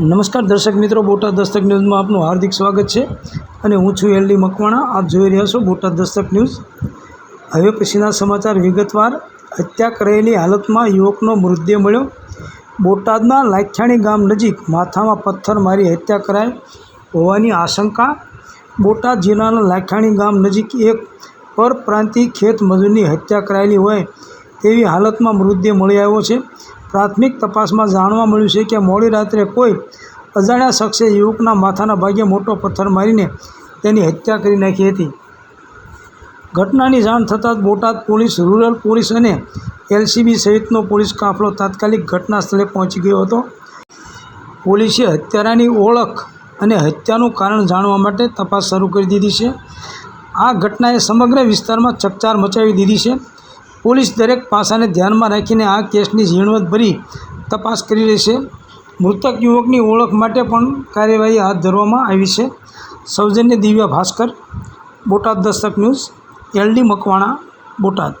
નમસ્કાર દર્શક મિત્રો, બોટાદ દસ્તક ન્યૂઝમાં આપનું હાર્દિક સ્વાગત છે અને હું છું એલડી મકવાણા. આપ જોઈ રહ્યા છો બોટાદ દસ્તક ન્યૂઝ. હવે પછીના સમાચાર વિગતવાર. હત્યા કરાયેલી હાલતમાં યુવકનો મૃતદેહ મળ્યો. બોટાદના લાખિયાણી ગામ નજીક માથામાં પથ્થર મારી હત્યા કરાઈ હોવાની આશંકા. બોટાદ જિલ્લાના લાખિયાણી ગામ નજીક એક પરપ્રાંતિય ખેત મજૂરની હત્યા કરાયેલી હોય તેવી હાલતમાં મૃતદેહ મળી આવ્યો છે. પ્રાથમિક તપાસમાં જાણવા મળ્યું છે કે મોડી રાત્રે કોઈ અજાણ્યા શખ્સે યુવકના માથાના ભાગે મોટો પથ્થર મારીને તેની હત્યા કરી નાખી હતી. ઘટનાની જાણ થતાં જ બોટાદ પોલીસ, રૂરલ પોલીસ અને એલસીબી સહિતનો પોલીસ કાફલો તાત્કાલિક ઘટના સ્થળે પહોંચી ગયો હતો. પોલીસે હત્યારાની ઓળખ અને હત્યાનું કારણ જાણવા માટે તપાસ શરૂ કરી દીધી છે. આ ઘટનાએ સમગ્ર વિસ્તારમાં ચકચાર મચાવી દીધી છે. પોલીસ દરેક પાસાને ધ્યાનમાં રાખીને આ કેસની ઝીણવટભરી તપાસ કરી રહી છે. મૃતક યુવકની ઓળખ માટે પણ કાર્યવાહી હાથ ધરવામાં આવી છે. સૌજન્ય દિવ્યા ભાસ્કર, બોટાદ દસ્તક ન્યૂઝ, એલડી મકવાણા, બોટાદ.